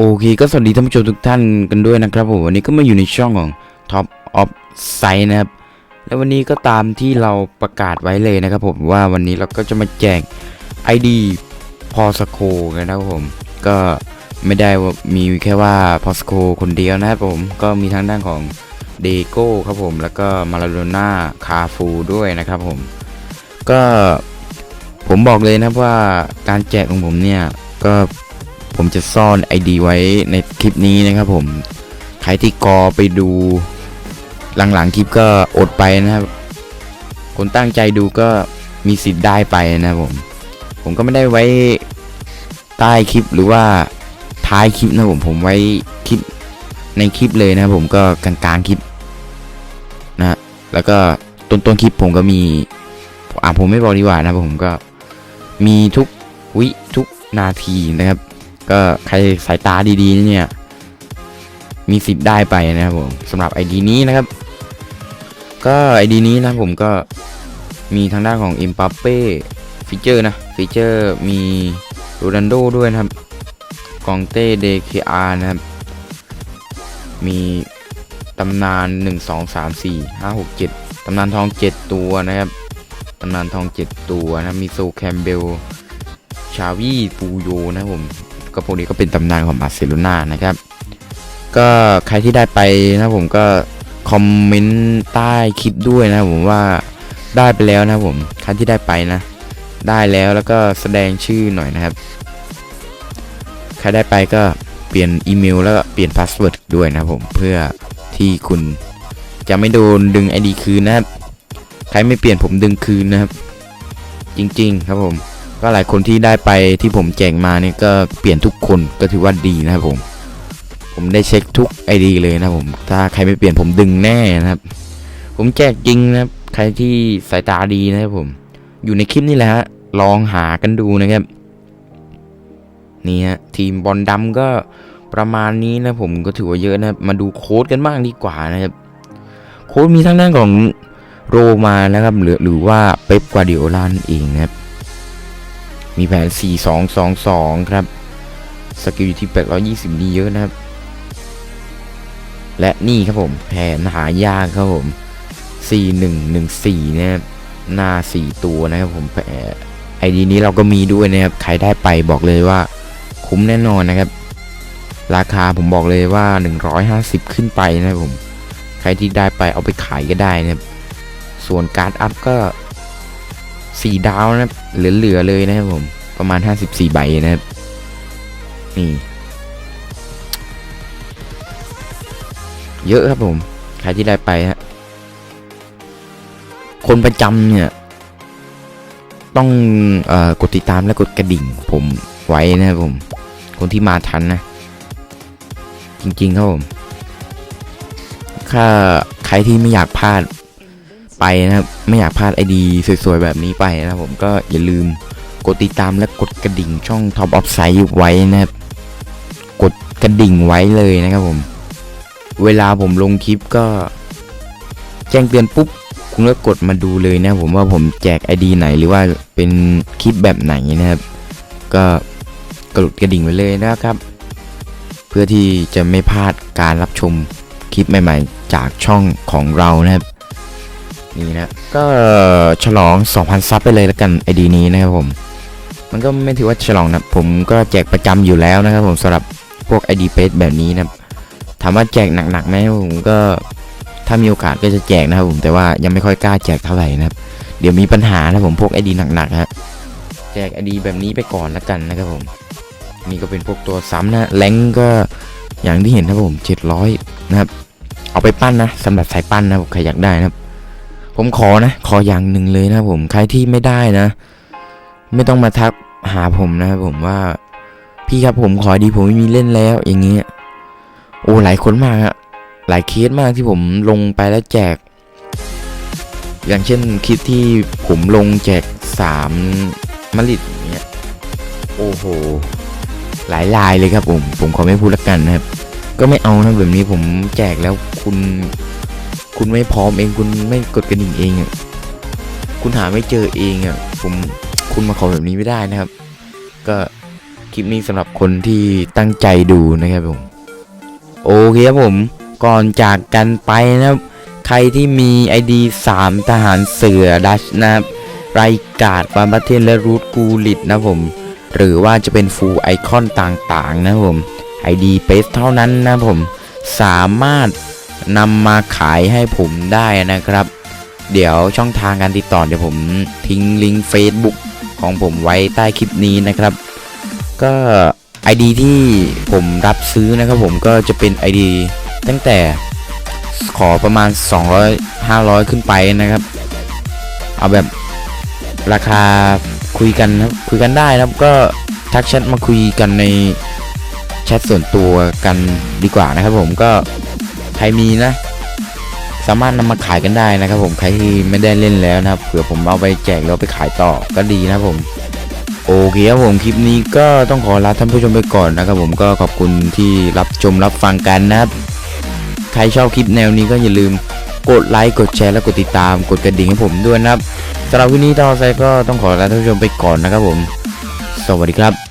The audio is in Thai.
โอเคก็สวัสดีท่านผู้ชมทุกท่านกันด้วยนะครับผมวันนี้ก็มาอยู่ในช่องของ Top of Site นะครับ แล้ววันนี้ก็ตามที่เราประกาศไว้เลยนะครับผมว่าวันนี้เราก็จะมาแจก ID พอสโคกันนะครับผม ก็ไม่ได้ว่ามีแค่ว่าพอสโคคนเดียวนะครับผมก็มีทั้งด้านของเดโก้ครับผมแล้วก็มาลาโดน่าคาฟูด้วยนะครับผม ก็ผมบอกเลยนะว่าการแจกของผมเนี่ยก็ ผมจะซ่อน ID ไว้ในคลิปนี้นะครับผม ใครที่กอไปดูหลังๆคลิปก็อดไปนะครับ คนตั้งใจดูก็มีสิทธิ์ได้ไปนะครับผม ผมก็ไม่ได้ไว้ใต้คลิปหรือว่าท้ายคลิปนะผมผมไว้คลิปในคลิปเลยนะครับผมก็กลางๆคลิปนะแล้วก็ต้นต้นๆคลิปผมก็มีอ่าผมไม่บอกดีกว่านะผมก็มีทุกวิทุกนาทีนะครับ ก็ใครสายตาดีๆเนี่ย มีสิทธิ์ได้ไปนะครับผมสำหรับ ID นี้นะครับ ก็ ID นี้นะผมก็มีทางด้านของอ็ม p ปเป้ฟีเจอร์นะฟีเจอร์มีโรนันโดด้วยนะครับ กองเต้เดคอาร์นะครับ มีตำนาน 1 2 3 4 5 6 7 ตำนานทอง 7 ตัวนะครับ ตำนานทอง 7 ตัวนะมีโซแคมเบล ชาวีปูโยนะผม ก็พวกนี้ก็เป็นตำนานของบาร์เซโลนานะครับ ก็ใครที่ได้ไปนะผมก็คอมเมนต์ใต้คลิปด้วยนะผมว่าได้ไปแล้วนะผมใครที่ได้ไปนะ ได้แล้วแล้วก็แสดงชื่อหน่อยนะครับ ใครได้ไปก็เปลี่ยนอีเมลแล้วก็เปลี่ยนพาสเวิร์ดด้วยนะผมเพื่อที่คุณจะไม่โดนดึง ID คืนนะครับ ใครไม่เปลี่ยนผมดึงคืนนะครับ จริง ๆ ครับผม ก็หลายคนที่ได้ไปที่ผมแจกมาเนี่ยก็เปลี่ยนทุกคนก็ถือว่าดีนะครับผม ผมได้เช็คทุก ID เลยนะครับผม ถ้าใครไม่เปลี่ยนผมดึงแน่นะครับ ผมแจกจริงนะครับ ใครที่สายตาดีนะครับผม อยู่ในคลิปนี่แหละฮะลองหากันดูนะครับ นี่ฮะทีมบอลดำก็ประมาณนี้นะผมก็ถือว่าเยอะนะมาดูโค้ดกันบ้างดีกว่านะครับ โค้ดมีทั้งด้านของโรมานะครับหรือหรือว่าเป๊ปกวาร์ดิโอลันเองนะครับ มีแผน 4222 ครับ สกิลอยู่ที่ 820 นี่เยอะนะครับ และนี่ครับผมแผนหายากครับผม 4114 นะครับ หน้า 4 ตัวนะครับผมไอดีนี้เราก็มีด้วยนะครับ ใครได้ไปบอกเลยว่าคุ้มแน่นอนนะครับ ราคาผมบอกเลยว่า 150 ขึ้นไปนะครับผม ใครที่ได้ไปเอาไปขายก็ได้นะครับ ส่วนการ์ดอัพก็ สี่ดาวนะครับเหลือๆเลยนะครับผมประมาณ 54 ใบนะครับ นี่ เยอะครับผม ใครที่ได้ไปฮะ คนประจำเนี่ย ต้องอกดติดตามและกดกระดิ่ง ผมไว้นะครับผม คนที่มาทันนะ จริงๆครับผม ถ้าใครที่ไม่อยากพลาด ไปนะครับ ไม่อยากพลาดไอดีสวยๆ แบบนี้ไปนะครับผมก็อย่าลืมกดติดตามและกดกระดิ่งช่อง Top of s i ์ไว้นะครับ กดกระดิ่งไว้เลยนะครับผม เวลาผมลงคลิปก็ แจ้งเตือนปุ๊บ คุณก็กดมาดูเลยนะครับผมว่าผมแจก ID ไหนหรือว่าเป็นคลิปแบบไหนนะครับ ก็กดกระดิ่งไว้เลยนะครับ เพื่อที่จะไม่พลาดการรับชมคลิปใหม่ ๆ จากช่องของเรานะครับ นี่นะ ก็ฉลอง 2,000 ซับไปเลยแล้วกันไอดีนี้นะครับผม มันก็ไม่ถือว่าฉลองนะ ผมก็แจกประจำอยู่แล้วนะครับผมสำหรับพวก ID เฟสแบบนี้นะถามว่าแจกหนักๆไหมผมก็ถ้ามีโอกาสก็จะแจกนะครับผมแต่ว่ายังไม่ค่อยกล้าแจกเท่าไหร่นะครับ เดี๋ยวมีปัญหานะผมพวก ID หนักๆฮะแจก ID แบบนี้ไปก่อนแล้วกันนะครับผมนี่ก็เป็นพวกตัวซ้ำนะแรงก็อย่างที่เห็นนะครับผม 700 นะครับ เอาไปปั้นนะสำหรับสายปั้นนะผมใครอยากได้นะครับ ผมขอนะ ขออย่างหนึ่งเลยนะผม ใครที่ไม่ได้นะ ไม่ต้องมาทักหาผมนะครับผมว่า พี่ครับผมขอดีผมไม่มีเล่นแล้ว อย่างเงี้ย โอ้หลายคนมากอะหลายเคสมากที่ผมลงไปแล้วแจก อย่างเช่นคลิปที่ผมลงแจกสามมะลิดอย่างเงี้ย โอ้โห หลายลายเลยครับผม ผมขอไม่พูดละกันนะครับ ก็ไม่เอานะแบบนี้ผมแจกแล้วคุณ คุณไม่พร้อมเองคุณไม่กดกระดิ่งเองอะคุณหาไม่เจอเองอะผมคุณมาขอแบบนี้ไม่ได้นะครับ ก็คลิปนี้สำหรับคนที่ตั้งใจดูนะครับผมโอเคครับผมก่อนจากกันไปนะครับ ใครที่มี ID 3 ทหารเสือดัชนะครับไรกาดฟาร์มบัตเทนและรูทกูลิดนะผม หรือว่าจะเป็นฟูไอคอนต่างๆ นะผม ID เปสเท่านั้นนะผม สามารถ นำมาขายให้ผมได้นะครับ เดี๋ยวช่องทางการติดต่อเดี๋ยวผมทิ้งลิงก์ Facebook ของผมไว้ใต้คลิปนี้นะครับ ก็ ID ที่ผมรับซื้อนะครับผมก็จะเป็น ID ตั้งแต่ขอประมาณ 200 500 ขึ้นไปนะครับ เอาแบบราคาคุยกันครับคุยกันได้นะครับก็ทักแชทมาคุยกันในแชทส่วนตัวกันดีกว่านะครับผมก็ ใครมีนะ สามารถนำมาขายกันได้นะครับผมใครที่ไม่ได้เล่นแล้วนะครับเผื่อผมเอาไปแจกแล้วไปขายต่อก็ดีนะผมโอเคครับผมคลิปนี้ก็ต้องขอลาท่านผู้ชมไปก่อนนะครับผมก็ขอบคุณที่รับชมรับฟังกันนะครับใครชอบคลิปแนวนี้ก็อย่าลืมกดไลค์กดแชร์และกดติดตามกดกระดิ่งให้ผมด้วยนะครับสำหรับวันนี้ตอนไซก็ต้องขอลาท่านผู้ชมไปก่อนนะครับผม สวัสดีครับ